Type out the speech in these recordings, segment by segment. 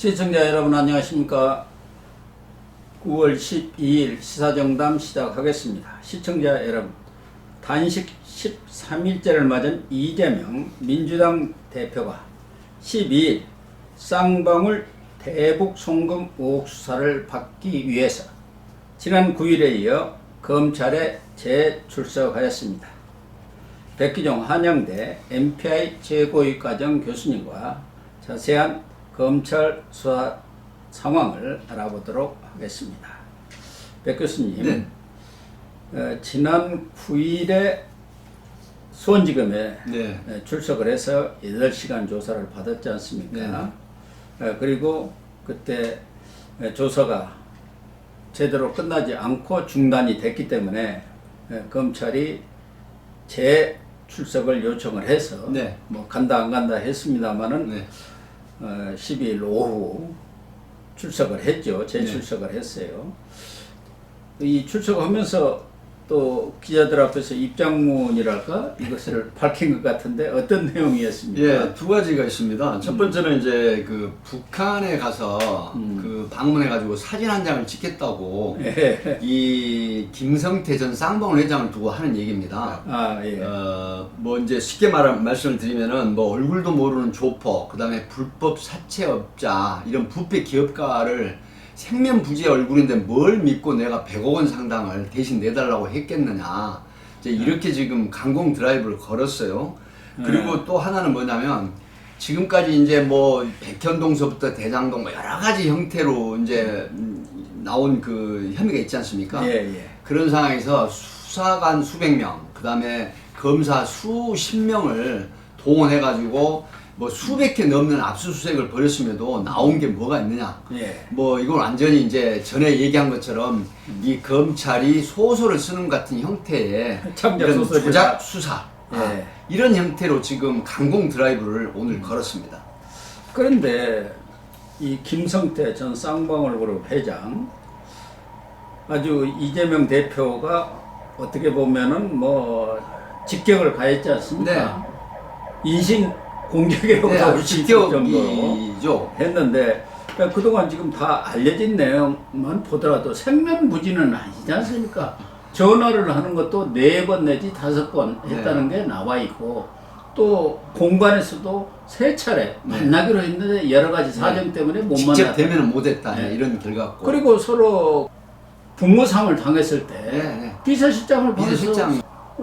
시청자 여러분 안녕하십니까 9월 12일 시사정담 시작하겠습니다 시청자 여러분 단식 13일째를 맞은 이재명 민주당 대표가 12일 쌍방울 대북 송금 의혹 수사를 받기 위해서 지난 9일에 이어 검찰에 재출석하였습니다. 백기종 한양대 MPI 재고위과정 교수님과 자세한 검찰 수사 상황을 알아보도록 하겠습니다. 백 교수님, 네. 어, 지난 9일에 수원지검에 네. 에, 출석을 해서 8시간 조사를 받았지 않습니까? 에, 그리고 그때 에, 조사가 제대로 끝나지 않고 중단이 됐기 때문에 에, 검찰이 재출석을 요청을 해서 네. 뭐 간다 안 간다 했습니다마는 네. 어, 12일 오후 출석을 했죠. 재출석을 했어요. 이 출석하면서 또 기자들 앞에서 입장문이랄까 이것을 밝힌 것 같은데 어떤 내용이었습니까? 예, 두 가지가 있습니다. 첫 번째는 이제 그 북한에 가서 음. 그 방문해 가지고 사진 한 장을 찍겠다고 예. 이 김성태 전 쌍방울 회장을 두고 하는 얘기입니다. 아 예. 어, 뭐 이제 쉽게 말 말씀을 드리면은 뭐 얼굴도 모르는 조퍼, 그 다음에 불법 사채업자 이런 부패 기업가를 생면부지의 얼굴인데 뭘 믿고 내가 100억 원 상당을 대신 내달라고 했겠느냐. 이제 이렇게 지금 강공 드라이브를 걸었어요. 그리고 또 하나는 뭐냐면 지금까지 이제 뭐 백현동서부터 대장동 뭐 여러 가지 형태로 이제 음, 나온 그 혐의가 있지 않습니까? 예 예. 그런 상황에서 수사관 수백 명, 그 다음에 검사 수십 명을 동원해가지고 뭐 수백 개 넘는 압수수색을 벌였음에도 나온 게 뭐가 있느냐. 예. 뭐 이건 완전히 이제 전에 얘기한 것처럼 이 검찰이 소설을 쓰는 것 같은 형태의 이런 소설이다. 조작 수사 예. 아, 이런 형태로 지금 강공 드라이브를 오늘 걸었습니다. 그런데 이 김성태 전 쌍방울 그룹 회장 아주 이재명 대표가 어떻게 보면은 뭐 직격을 가했지 않습니까? 인신 공격이라고 네, 볼 아주 수 있을 정도로 직격이죠. 했는데 그러니까 그동안 지금 다 알려진 내용만 보더라도 생면부지는 아니지 않습니까? 전화를 하는 것도 네 번 내지 다섯 번 했다는 게 나와 있고 또 공관에서도 세 차례 네. 만나기로 했는데 여러 가지 사정 때문에 못 직접 만났다. 대면은 못했다 네. 이런 결과고. 그리고 서로 부모상을 당했을 때 네, 네. 비서실장을 비서실장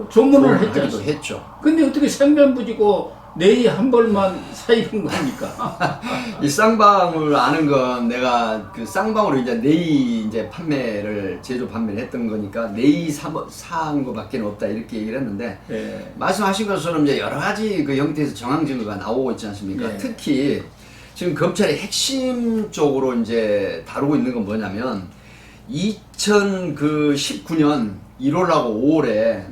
조문을 않습니까? 했죠. 근데 어떻게 생면부지고 내이 한 벌만 사입은 겁니까? 이 쌍방울 아는 건 내가 그 쌍방울을 이제 네이 이제 판매를 제조 판매를 했던 거니까 네이 사, 사한 거밖에 없다 이렇게 얘기를 했는데 예. 말씀하신 것처럼 이제 여러 가지 그 형태에서 정황 증거가 나오고 있지 않습니까? 예. 특히 지금 검찰이 핵심적으로 이제 다루고 있는 건 뭐냐면 2019년 1월하고 5월에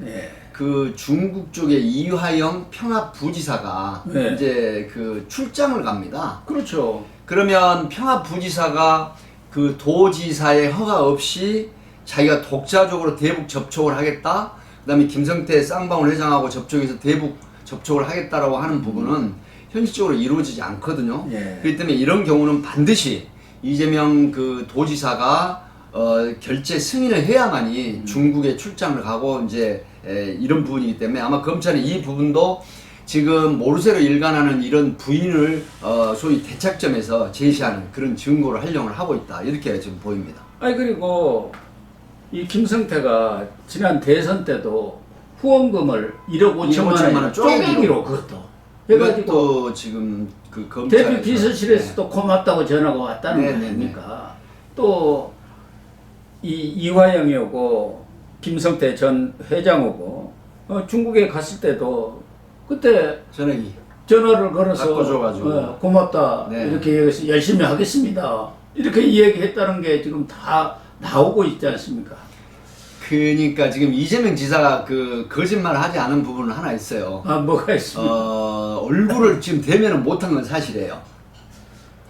예. 그 중국 쪽의 이화영 평화부지사가 네. 이제 그 출장을 갑니다. 그렇죠. 그러면 평화부지사가 그 도지사의 허가 없이 자기가 독자적으로 대북 접촉을 하겠다. 그다음에 김성태 쌍방울 회장하고 접촉해서 대북 접촉을 하겠다라고 하는 부분은 현실적으로 이루어지지 않거든요. 예. 그렇기 때문에 이런 경우는 반드시 이재명 그 도지사가 어, 결재 승인을 해야만이 중국에 출장을 가고 이제 에, 이런 부분이기 때문에 아마 검찰이 이 부분도 지금 모르쇠로 일관하는 이런 부인을 어, 소위 대착점에서 제시하는 그런 증거를 활용을 하고 있다 이렇게 지금 보입니다. 아니 그리고 이 김성태가 지난 대선 때도 후원금을 1억 5천만 1억 5천만 원원 쪼개기로. 그것도 해가지고 지금 그 검찰 대표 비서실에서도 고맙다고 전화가 왔다는 네, 거 네, 아닙니까? 또이 이화영이 오고 김성태 전 회장 오고 어, 중국에 갔을 때도 그때 전화기 전화를 걸어서. 어, 고맙다 네. 이렇게 얘기해서 열심히 하겠습니다 이렇게 이야기했다는 게 지금 다 나오고 있지 않습니까? 그러니까 지금 이재명 지사가 그 거짓말을 하지 않은 부분은 하나 있어요. 아 뭐가 있습니까? 어, 얼굴을 지금 대면을 못한 건 사실이에요.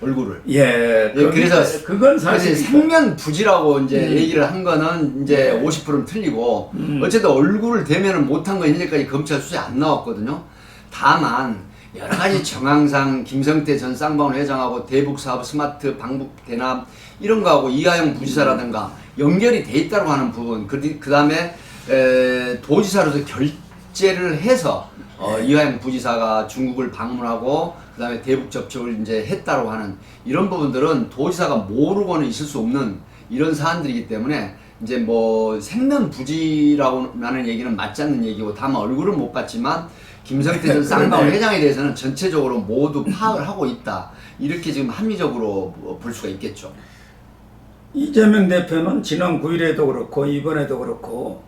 얼굴을. 예, 예, 그, 그래서 그건 사실 생면 부지라고 이제 음. 얘기를 한 거는 이제 네. 50%는 틀리고 음. 어쨌든 얼굴을 대면을 못한 건 현재까지 검찰 수사에 안 나왔거든요. 다만 여러 가지 정황상 김성태 전 쌍방울 회장하고 대북 사업 스마트 방북 대남 이런 거하고 이하영 부지사라든가 연결이 돼 있다고 하는 부분 그, 그 다음에 도지사로서 결재를 해서 어, 이하영 부지사가 중국을 방문하고 그 다음에 대북 접촉을 이제 했다고 하는 이런 부분들은 도지사가 모르고는 있을 수 없는 이런 사안들이기 때문에 이제 뭐 생면 부지라고 하는 얘기는 맞지 않는 얘기고 다만 얼굴은 못 봤지만 김성태 전 쌍방울 회장에 대해서는 전체적으로 모두 파악을 하고 있다 이렇게 지금 합리적으로 뭐볼 수가 있겠죠. 이재명 대표는 지난 9일에도 그렇고 이번에도 그렇고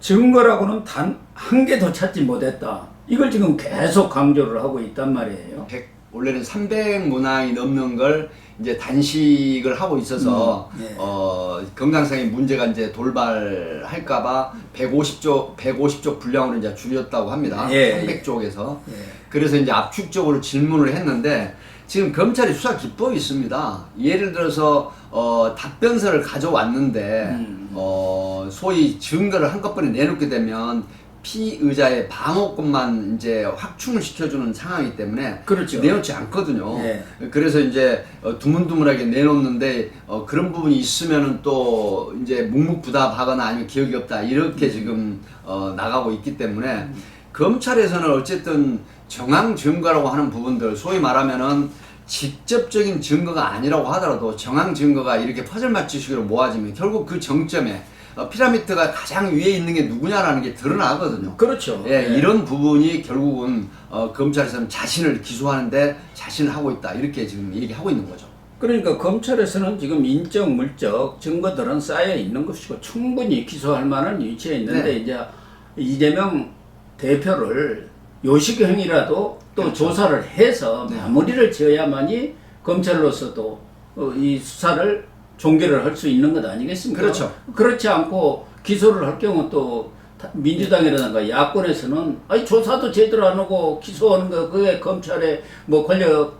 증거라고는 단 한 개도 찾지 못했다. 이걸 지금 계속 강조를 하고 있단 말이에요. 100, 원래는 300 문항이 넘는 걸 이제 단식을 하고 있어서 음, 예. 어, 건강상의 문제가 이제 돌발할까봐 150조 150조 분량으로 이제 줄였다고 합니다. 예, 300쪽에서 예. 그래서 이제 압축적으로 질문을 했는데 지금 검찰이 수사 기법이 있습니다. 예를 들어서 어, 답변서를 가져왔는데 음. 어, 소위 증거를 한꺼번에 내놓게 되면 피의자의 방어권만 이제 확충을 시켜주는 상황이기 때문에 그렇죠. 내놓지 않거든요. 예. 그래서 이제 어, 두문두문하게 내놓는데 어, 그런 부분이 있으면은 또 이제 묵묵부답하거나 아니면 기억이 없다 이렇게 음. 지금 어, 나가고 있기 때문에 검찰에서는 어쨌든 정황 증거라고 하는 부분들 소위 말하면은 직접적인 증거가 아니라고 하더라도 정황 증거가 이렇게 퍼즐 맞추식으로 모아지면 결국 그 정점에 어, 피라미드가 가장 위에 있는 게 누구냐라는 게 드러나거든요. 그렇죠. 예, 예. 이런 부분이 결국은 어, 검찰에서는 자신을 기소하는데 자신을 하고 있다 이렇게 지금 얘기하고 있는 거죠. 그러니까 검찰에서는 지금 인적 물적 증거들은 쌓여 있는 것이고 충분히 기소할 만한 위치에 있는데 네. 이제 이재명 대표를 요식행이라도 또 그렇죠. 조사를 해서 네. 마무리를 지어야만이 검찰로서도 어, 이 수사를 종결을 할 수 있는 것 아니겠습니까? 그렇죠. 그렇지 않고 기소를 할 경우 또 다- 민주당이라든가 야권에서는 아니 조사도 제대로 안 하고 기소하는 거 그게 검찰의 뭐 권력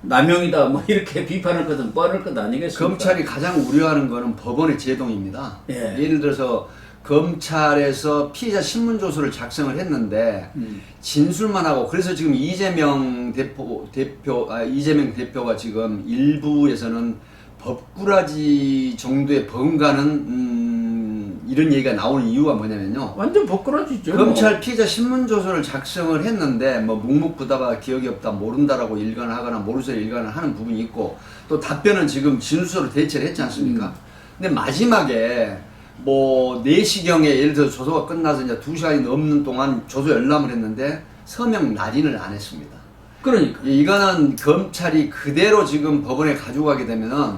남용이다 뭐 이렇게 비판할 것은 뻔할 것 아니겠습니까? 검찰이 가장 우려하는 거는 법원의 제동입니다. 예. 예를 들어서 검찰에서 피의자 신문조서를 작성을 했는데 음. 진술만 하고 그래서 지금 이재명 대표 대표 아, 이재명 대표가 지금 일부에서는 법꾸라지 정도의 버금가는 음, 이런 얘기가 나오는 이유가 뭐냐면요. 완전 부끄러지죠. 검찰 피의자 신문조서를 작성을 했는데 뭐 묵묵부답하 기억이 없다 모른다라고 일관을 하거나 모르서 일관을 하는 부분이 있고 또 답변은 지금 진술서로 대체를 했지 않습니까? 음. 근데 마지막에 뭐 4시경에 예를 들어 조서가 끝나서 이제 2시간이 넘는 동안 조서 열람을 했는데 서명 날인을 안 했습니다. 그러니까 이- 이거는 검찰이 그대로 지금 법원에 가져가게 되면은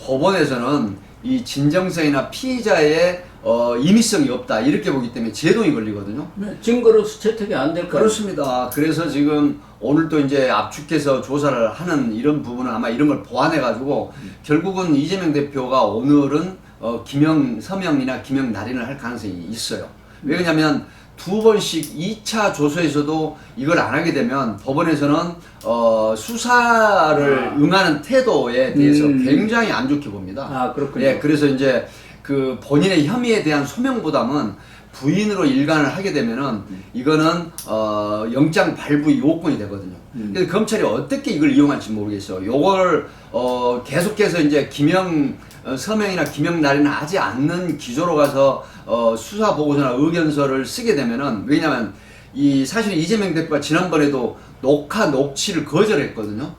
법원에서는 이 진정성이나 피의자의 어, 임의성이 없다 이렇게 보기 때문에 제동이 걸리거든요. 네, 증거로서 채택이 안 될 거예요. 그렇습니다. 그래서 지금 오늘 또 이제 압축해서 조사를 하는 이런 부분은 아마 이런 걸 보완해 가지고 결국은 이재명 대표가 오늘은 어, 김영 서명이나 김영 날인을 할 가능성이 있어요. 왜냐하면 두 번씩 2차 조서에서도 이걸 안 하게 되면 법원에서는 어, 수사를 아. 응하는 태도에 대해서 음. 굉장히 안 좋게 봅니다. 아 그렇군요. 예, 그래서 이제 그 본인의 혐의에 대한 소명보다는 부인으로 일관을 하게 되면은 이거는 어 영장 발부 요건이 되거든요. 음. 그래서 검찰이 어떻게 이걸 이용할지 모르겠어요. 요걸 어 계속해서 이제 김영 어, 서명이나 김영 날이나 하지 않는 기조로 가서 어 수사 보고서나 의견서를 쓰게 되면은 왜냐면 이 사실 이재명 대표가 지난번에도 녹화 녹취를 거절했거든요.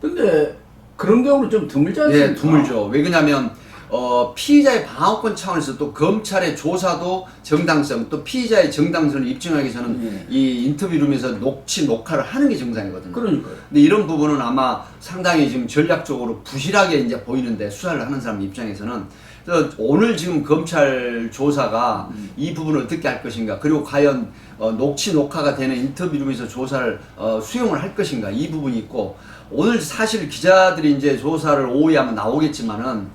근데 그런 경우는 좀 드물지 않습니까? 예, 드물죠. 왜 그러냐면 어, 피의자의 방어권 차원에서 또 검찰의 조사도 정당성, 또 피의자의 정당성을 입증하기 위해서는 예. 이 인터뷰룸에서 녹취, 녹화를 하는 게 정상이거든요. 그러니까요. 근데 이런 부분은 아마 상당히 지금 전략적으로 부실하게 이제 보이는데 수사를 하는 사람 입장에서는 그래서 오늘 지금 검찰 조사가 이 부분을 어떻게 할 것인가 그리고 과연 어, 녹취 녹화가 되는 인터뷰룸에서 조사를 어, 수용을 할 것인가 이 부분이 있고 오늘 사실 기자들이 이제 조사를 오후에 하면 나오겠지만은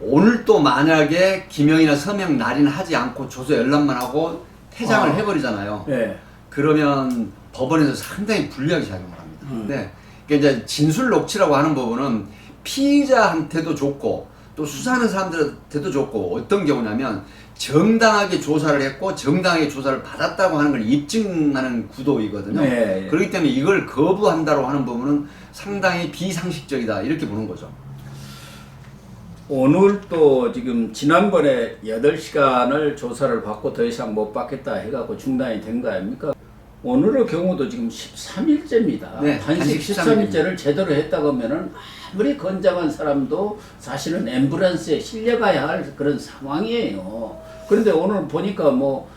오늘 또 만약에 김영이나 서명 날인 하지 않고 조서 열람만 하고 퇴장을 아. 해버리잖아요. 예. 그러면 법원에서 상당히 불리하게 작용을 합니다. 음. 근데 그러니까 이제 진술 녹취라고 하는 부분은 피의자한테도 좋고 또 수사하는 사람들한테도 좋고 어떤 경우냐면 정당하게 조사를 했고 정당하게 조사를 받았다고 하는 걸 입증하는 구도이거든요. 네. 그렇기 때문에 이걸 거부한다고 하는 부분은 상당히 비상식적이다 이렇게 보는 거죠. 오늘 또 지금 지난번에 8시간을 조사를 받고 더 이상 못 받겠다 해갖고 중단이 된 거 아닙니까? 오늘의 경우도 지금 13일째입니다. 네, 단식 단식 13일째를 제대로 했다고 하면은 아무리 건장한 사람도 사실은 앰뷸런스에 실려가야 할 그런 상황이에요. 그런데 오늘 보니까 뭐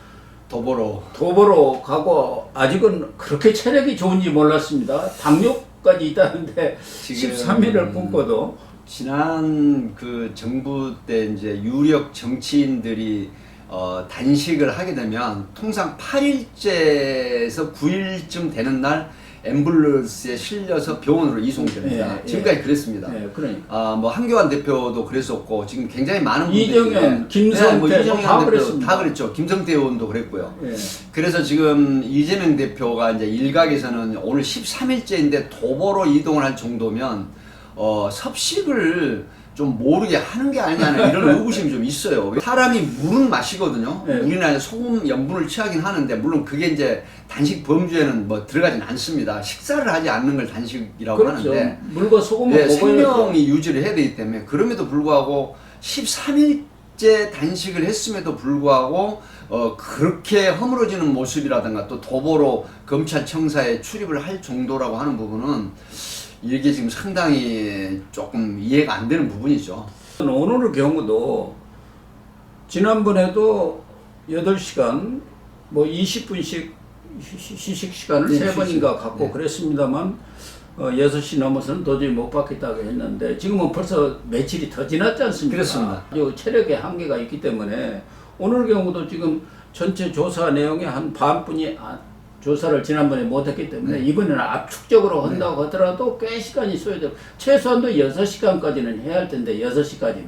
도보로 도보로 가고 아직은 그렇게 체력이 좋은지 몰랐습니다. 당뇨까지 있다는데 지금 13일을 굶고도 지난 그 정부 때 이제 유력 정치인들이 어, 단식을 하게 되면 통상 8일째에서 9일쯤 되는 날 앰뷸런스에 실려서 병원으로 이송됩니다. 예, 예. 지금까지 그랬습니다. 네, 그러니까. 아, 뭐 한교안 대표도 그랬었고 지금 굉장히 많은 분들이 이정현, 네, 김성태 뭐다 이정현 대표 그랬습니다. 다 그랬죠. 김성태 의원도 그랬고요. 예. 그래서 지금 이재명 대표가 이제 일각에서는 오늘 13일째인데 도보로 이동을 할 정도면 어, 섭식을 좀 모르게 하는 게 아니냐는 이런 의구심이 좀 있어요. 사람이 물은 마시거든요. 네. 물이나 소금 염분을 취하긴 하는데 물론 그게 이제 단식 범주에는 뭐 들어가진 않습니다. 식사를 하지 않는 걸 단식이라고 그렇죠. 하는데 물과 소금을 네, 먹어야 생명이 유지를 해야 되기 때문에 그럼에도 불구하고 13일째 단식을 했음에도 불구하고 어, 그렇게 허물어지는 모습이라든가 또 도보로 검찰청사에 출입을 할 정도라고 하는 부분은 이게 지금 상당히 조금 이해가 안 되는 부분이죠. 오늘의 경우도 지난번에도 8시간 뭐 20분씩 휴식 시간을 네, 세. 번인가 갖고 네. 그랬습니다만 어, 6시 넘어서는 도저히 못 받겠다고 했는데 지금은 벌써 며칠이 더 지났지 않습니까? 그렇습니다. 요 체력의 한계가 있기 때문에 오늘 경우도 지금 전체 조사 내용의 한 반뿐이 아, 조사를 지난번에 못했기 때문에 이번에는 압축적으로 한다고 하더라도 꽤 시간이 소요되고 최소한도 6시간까지는 해야 할 텐데 6시까지는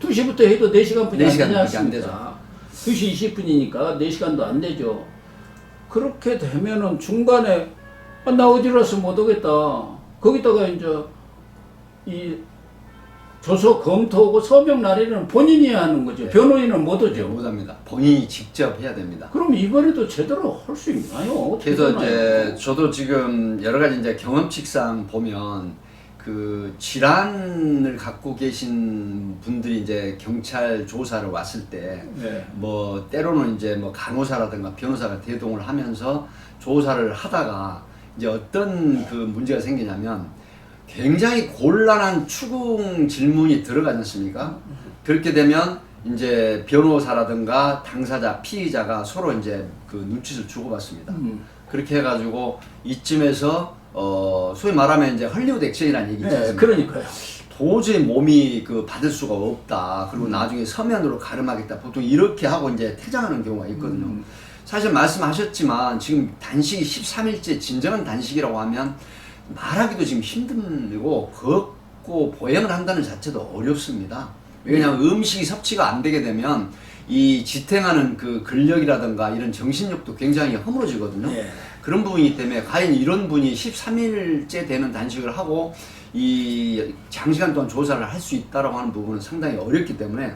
2시부터 해도 4시간뿐이 네안 시간 되지 밖에 안 않습니까? 2시 20분이니까 4시간도 안 되죠. 그렇게 되면은 중간에 아, 나 어디라서 못 오겠다. 거기다가 이제 이 조서 검토하고 서명 날에는 본인이 하는 거죠. 변호인은 못 네, 오죠. 못합니다. 본인이 직접 해야 됩니다. 그럼 이번에도 제대로 할 수 있나요? 그래서? 이제 저도 지금 여러 가지 이제 경험칙상 보면 그 질환을 갖고 계신 분들이 이제 경찰 조사를 왔을 때 네. 뭐 때로는 이제 뭐 간호사라든가 변호사가 대동을 하면서 조사를 하다가 이제 어떤 그 문제가 생기냐면 굉장히 곤란한 추궁 질문이 들어가지 않습니까? 그렇게 되면 이제 변호사라든가 당사자, 피의자가 서로 이제 그 눈짓을 주고받습니다. 음. 그렇게 해가지고 이쯤에서 어 소위 말하면 이제 헐리우드 액션이라는 얘기 네, 않습니까? 그러니까요. 도저히 몸이 그 받을 수가 없다. 음. 그리고 나중에 서면으로 가름하겠다. 보통 이렇게 하고 이제 퇴장하는 경우가 있거든요. 음. 사실 말씀하셨지만 지금 단식이 13일째 진정한 단식이라고 하면 말하기도 지금 힘들고 걷고 보행을 한다는 자체도 어렵습니다. 왜냐하면 음식이 섭취가 안 되게 되면 이 지탱하는 그 근력이라든가 이런 정신력도 굉장히 허물어지거든요. 예. 그런 부분이기 때문에 과연 이런 분이 13일째 되는 단식을 하고 이 장시간 동안 조사를 할 수 있다라고 하는 부분은 상당히 어렵기 때문에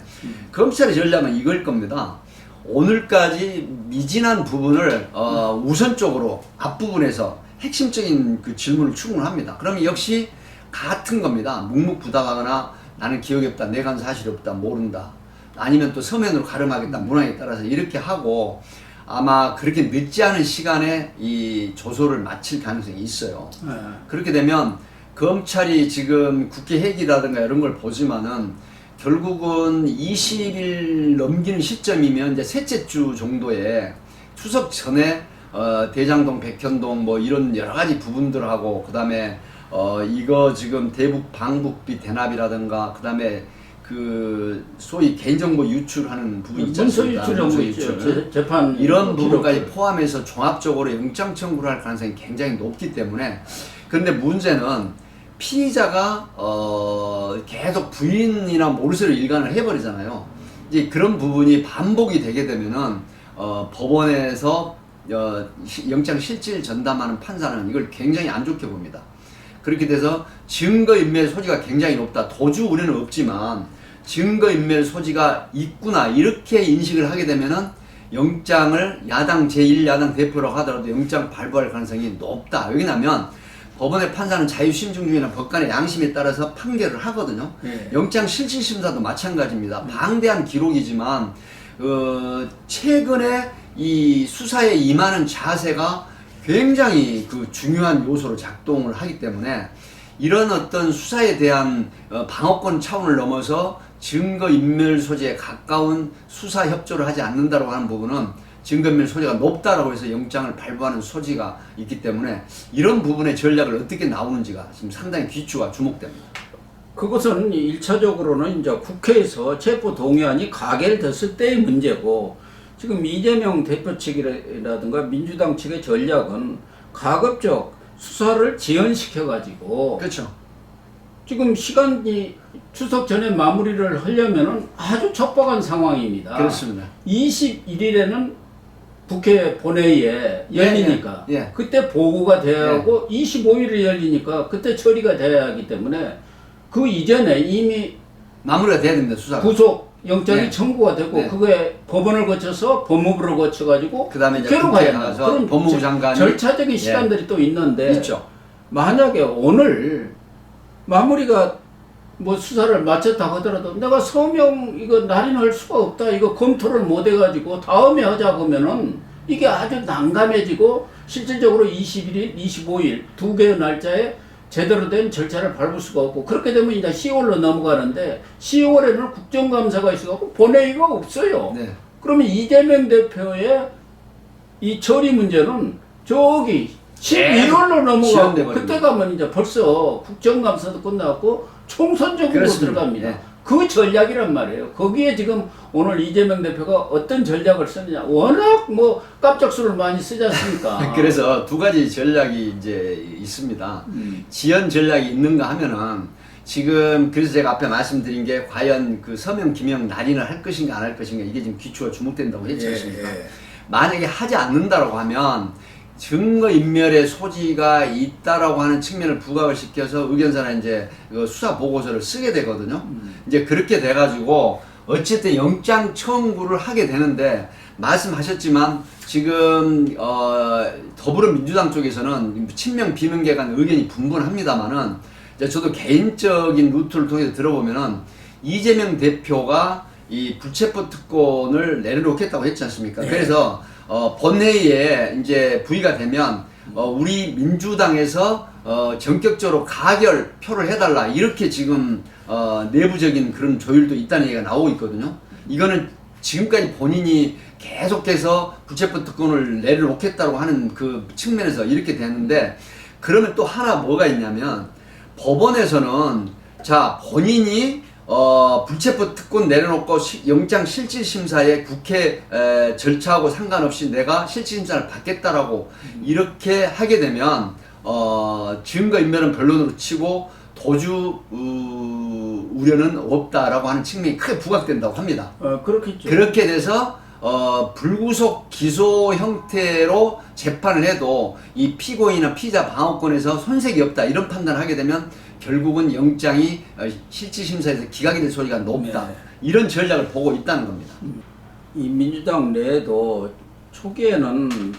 검찰의 전략은 이걸 겁니다. 오늘까지 미진한 부분을 어, 우선적으로 앞부분에서 핵심적인 그 질문을 추궁합니다. 그러면 역시 같은 겁니다. 묵묵부답하거나 나는 기억이 없다, 내가 한 사실이 없다, 모른다. 아니면 또 서면으로 가름하겠다, 문항에 따라서 이렇게 하고 아마 그렇게 늦지 않은 시간에 이 조소를 마칠 가능성이 있어요. 예. 그렇게 되면 검찰이 지금 국회 회기라든가 이런 걸 보지만은 결국은 20일 넘기는 시점이면 이제 셋째 주 정도에 추석 전에 어, 대장동, 백현동 뭐 이런 여러 가지 부분들하고 그다음에 어, 이거 지금 대북 방북비 대납이라든가 그다음에 그 소위 개인정보 유출하는 부분 있지 문서 않습니까? 유출 문서. 유출. 재- 재판 이런 부분까지. 포함해서 종합적으로 영장 청구를 할 가능성이 굉장히 높기 때문에 그런데 문제는 피의자가 어 계속 부인이나 모르쇠로 일관을 해버리잖아요. 이제 그런 부분이 반복이 되게 되면은 어 법원에서 어 시- 영장 실질 전담하는 판사는 이걸 굉장히 안 좋게 봅니다. 그렇게 돼서 증거 인멸 소지가 굉장히 높다. 도주 우려는 없지만 증거인멸 소지가 있구나 이렇게 인식을 하게 되면은 영장을 야당 제1야당 대표라고 하더라도 영장 발부할 가능성이 높다. 왜냐하면 법원의 판사는 자유심증 중이나 법관의 양심에 따라서 판결을 하거든요. 예. 영장 실질심사도 마찬가지입니다. 방대한 기록이지만 어, 최근에 이 수사에 임하는 자세가 굉장히 그 중요한 요소로 작동을 하기 때문에 이런 어떤 수사에 대한 어, 방어권 차원을 넘어서 증거 인멸 소지에 가까운 수사 협조를 하지 않는다고 하는 부분은 증거 인멸 소지가 높다라고 해서 영장을 발부하는 소지가 있기 때문에 이런 부분의 전략을 어떻게 나오는지가 지금 상당히 귀추가 주목됩니다. 그것은 일차적으로는 이제 국회에서 체포 동의안이 가결됐을 때의 문제고 지금 이재명 대표 측이라든가 민주당 측의 전략은 가급적 수사를 지연시켜 가지고 그렇죠. 지금 시간이 추석 전에 마무리를 하려면은 아주 촉박한 상황입니다. 그렇습니다. 21일에는 국회 본회의에 열리니까 예, 예. 그때 보고가 돼야 하고 25일에 열리니까 그때 처리가 돼야 하기 때문에 그 이전에 이미 마무리가 돼야 됩니다 수사가. 구속 영장이 네. 청구가 되고 네. 그게 법원을 거쳐서 법무부를 거쳐가지고 그다음에 이제 국회로 가야 가서. 그런 법무부 절- 장관이 절차적인 예. 시간들이 또 있는데 있죠. 만약에 오늘 마무리가 뭐 수사를 마쳤다 하더라도 내가 서명 이거 날인할 수가 없다 이거 검토를 못 해가지고 다음에 하자 그러면은 이게 아주 난감해지고 실질적으로 21일, 25일 두 개의 날짜에 제대로 된 절차를 밟을 수가 없고 그렇게 되면 이제 10월로 넘어가는데 10월에는 국정감사가 있어갖고 본회의가 없어요. 네. 그러면 이재명 대표의 이 처리 문제는 저기 11월로 넘어가고 지연돼 버립니다. 그때 가면 이제 벌써 국정감사도 끝났고 총선 적으로 그렇습니다. 들어갑니다. 예. 그 전략이란 말이에요. 거기에 지금 오늘 이재명 대표가 어떤 전략을 쓰느냐. 워낙 뭐 깜짝수를 많이 쓰지 않습니까? 그래서 두 가지 전략이 이제 있습니다. 음. 지연 전략이 있는가 하면은 지금 그래서 제가 앞에 말씀드린 게 과연 그 서명 기명 날인을 할 것인가 안 할 것인가 이게 지금 귀추가 주목된다고 했지 예, 않습니까? 예. 만약에 하지 않는다라고 하면 증거 인멸의 소지가 있다라고 하는 측면을 부각을 시켜서 의견서나 이제 그 수사 보고서를 쓰게 되거든요. 음. 이제 그렇게 돼가지고 어쨌든 영장 청구를 하게 되는데 말씀하셨지만 지금 어 더불어민주당 쪽에서는 친명 비명계 간 의견이 분분합니다만은 이제 저도 개인적인 루트를 통해서 들어보면은 이재명 대표가 이 불체포 특권을 내려놓겠다고 했지 않습니까? 네. 그래서 어 본회의에 이제 부의가 되면 어 우리 민주당에서 어 전격적으로 가결 표를 해달라 이렇게 지금 어 내부적인 그런 조율도 있다는 얘기가 나오고 있거든요. 이거는 지금까지 본인이 계속해서 불체포 특권을 내려놓겠다고 하는 그 측면에서 이렇게 되는데 그러면 또 하나 뭐가 있냐면 법원에서는 자 본인이 어 불체포 특권 내려놓고 시- 영장 실질 심사에 국회 에, 절차하고 상관없이 내가 실질 심사를 받겠다라고 이렇게 하게 되면 어 증거 인멸은 변론으로 치고 도주 우, 우려는 없다라고 하는 측면이 크게 부각된다고 합니다. 어, 그렇겠죠. 그렇게 돼서 어, 불구속 기소 형태로 재판을 해도 이 피고인이나 피자 방어권에서 손색이 없다 이런 판단을 하게 되면 결국은 영장이 어, 실질 심사에서 기각이 될 소리가 높다 네. 이런 전략을 보고 있다는 겁니다. 이 민주당 내에도 초기에는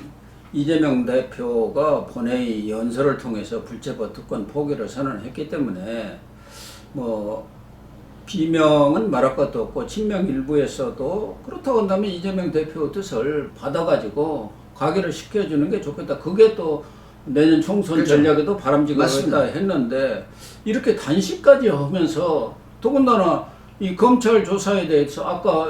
이재명 대표가 본회의 연설을 통해서 불체포 특권 포기를 선언했기 때문에 뭐 비명은 말할 것도 없고 친명 일부에서도 그렇다고 한다면 이재명 대표 뜻을 받아가지고 가결을 시켜주는 게 좋겠다. 그게 또 내년 총선 그렇죠. 전략에도 바람직하다. 했는데 이렇게 단식까지 하면서 더군다나 이 검찰 조사에 대해서 아까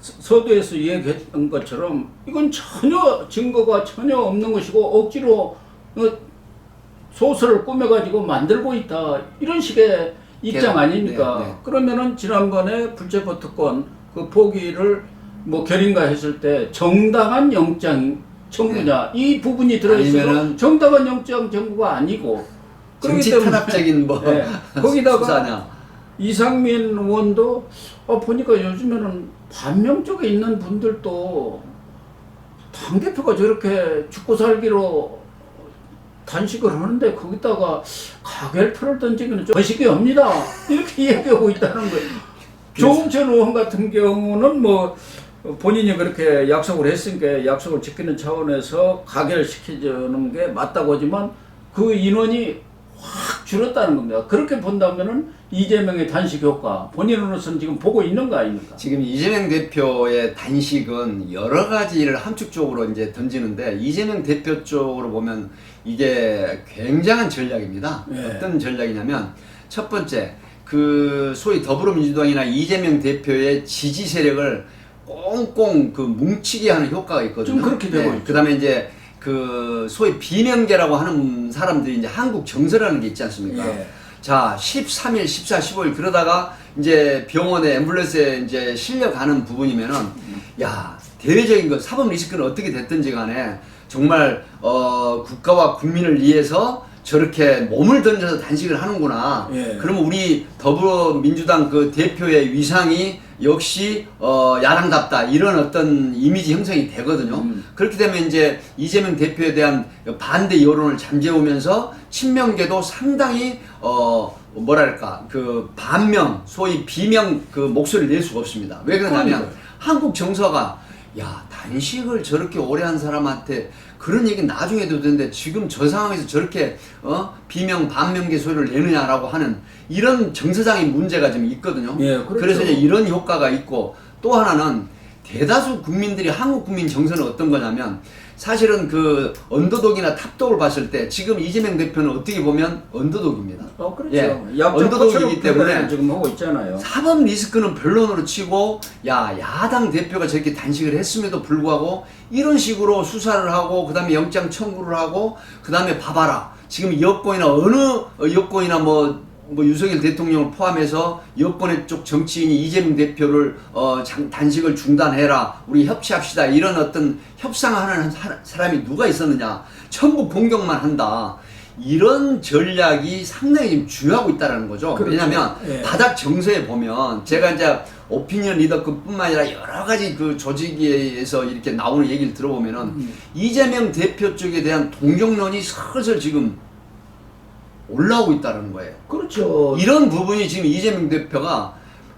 서- 서두에서 얘기했던 것처럼 이건 전혀 증거가 전혀 없는 것이고 억지로 어, 소설을 꾸며가지고 만들고 있다 이런 식의 입장 계속, 아닙니까? 네, 네. 그러면은 지난번에 불체포 특권 그 포기를 뭐 결인가 했을 때 정당한 영장 청구냐 이 부분이 들어있어서 네. 아니면은 정당한 영장 청구가 아니고 정치 탄압적인 뭐 네. 거기다가 수사냐 이상민 의원도 어, 보니까 요즘에는 반명 쪽에 있는 분들도 당 대표가 저렇게 죽고 살기로 단식을 하는데 거기다가 가결표를 던지기는 좀 의식이 없니다. 이렇게 얘기하고 있다는 거예요. 조홍천 의원 같은 경우는 뭐 본인이 그렇게 약속을 했으니까 약속을 지키는 차원에서 가결시켜주는 게 맞다고 하지만 그 인원이 확 줄었다는 겁니다. 그렇게 본다면은 이재명의 단식 효과 본인으로서는 지금 보고 있는 거 아닙니까? 지금 이재명 대표의 단식은 여러 가지를 함축적으로 이제 던지는데 이재명 대표 쪽으로 보면 이게 굉장한 전략입니다. 예. 어떤 전략이냐면 첫 번째 그 소위 더불어민주당이나 이재명 대표의 지지 세력을 꽁꽁 그 뭉치게 하는 효과가 있거든요. 좀 그렇게 되고 있죠. 그다음에 이제 그 소위 비명계라고 하는 사람들이 이제 한국 정서라는 게 있지 않습니까? 예. 자, 13일, 14, 15일 그러다가 이제 병원에 앰뷸런스에 이제 실려가는 부분이면은 야, 대외적인 거 사법 리스크는 어떻게 됐든지 간에 정말 어 국가와 국민을 위해서 저렇게 몸을 던져서 단식을 하는구나. 예. 그러면 우리 더불어민주당 그 대표의 위상이 역시 어 야당답다 이런 어떤 이미지 형성이 되거든요. 음. 그렇게 되면 이제 이재명 대표에 대한 반대 여론을 잠재우면서 친명계도 상당히 어 뭐랄까 그 반명 소위 비명 그 목소리를 낼 수가 없습니다. 왜 그러냐면. 한국 정서가 야 단식을 저렇게 오래 한 사람한테 그런 얘기 나중에도 되는데 지금 저 상황에서 저렇게 어 비명 반명계 소리를 내느냐라고 하는 이런 정서상의 문제가 좀 있거든요. 예, 그렇죠. 그래서 이제 이런 효과가 있고 또 하나는 대다수 국민들이 한국 국민 정서는 어떤 거냐면 사실은 그 언더독이나 탑독을 봤을 때 지금 이재명 대표는 어떻게 보면 언더독입니다. 어 그렇죠. 예, 언더독이기 때문에 지금 하고 있잖아요. 사법 리스크는 변론으로 치고 야 야당 대표가 저렇게 단식을 했음에도 불구하고 이런 식으로 수사를 하고 그다음에 영장 청구를 하고 그다음에 봐봐라 지금 여권이나 어느 어, 여권이나 뭐, 뭐 윤석열 대통령을 포함해서 여권의 쪽 정치인이 이재명 대표를 어 장- 단식을 중단해라 우리 협치합시다 이런 어떤 협상하는 사- 사람이 누가 있었느냐 전부 공격만 한다 이런 전략이 상당히 지금 주요하고 있다는 거죠 그렇죠. 왜냐하면 예. 바닥 정서에 보면 제가 이제 오피니언 리더급뿐만 아니라 여러 가지 그 조직에서 이렇게 나오는 얘기를 들어보면은 음. 이재명 대표 쪽에 대한 동정론이 슬슬 지금 올라오고 있다는 거예요. 그렇죠. 이런 부분이 지금 이재명 대표가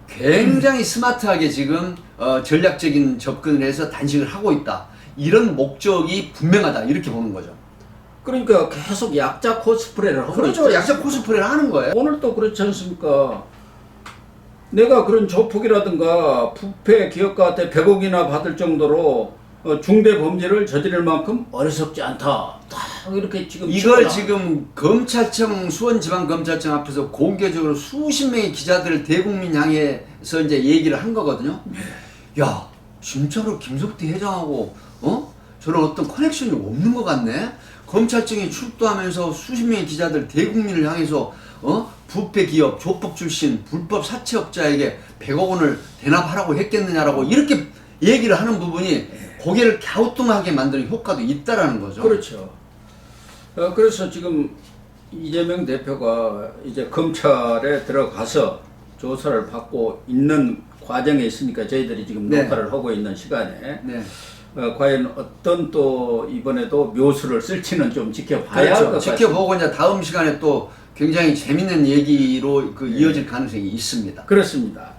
굉장히 스마트하게 지금 어, 전략적인 접근을 해서 단식을 하고 있다. 이런 목적이 분명하다. 이렇게 보는 거죠. 그러니까 계속 약자 코스프레를 하고 그렇죠. 있죠. 약자 코스프레를 하는 거예요. 오늘 또 그렇지 않습니까? 내가 그런 조폭이라든가 부패 기업가한테 100억이나 받을 정도로 어, 중대 범죄를 저지를 만큼 어리석지 않다. 딱 이렇게 지금 이걸 지금 검찰청 수원지방검찰청 앞에서 공개적으로 수십 명의 기자들 대국민 향해서 이제 얘기를 한 거거든요. 야 진짜로 김석태 회장하고 어 저런 어떤 커넥션이 없는 것 같네. 검찰청에 출두하면서 수십 명의 기자들 대국민을 향해서 어 부패 기업 조폭 출신 불법 사채업자에게 100억 원을 대납하라고 했겠느냐라고 이렇게 얘기를 하는 부분이 고개를 갸우뚱하게 만드는 효과도 있다라는 거죠. 그렇죠. 어, 그래서 지금 이재명 대표가 이제 검찰에 들어가서 조사를 받고 있는 과정에 있으니까 저희들이 지금 네. 녹화를 하고 있는 시간에 네. 어, 과연 어떤 또 이번에도 묘수를 쓸지는 좀 지켜봐야 그렇죠. 같습니다. 지켜보고 이제 다음 시간에 또 굉장히 재밌는 얘기로 그 이어질 가능성이 있습니다. 그렇습니다.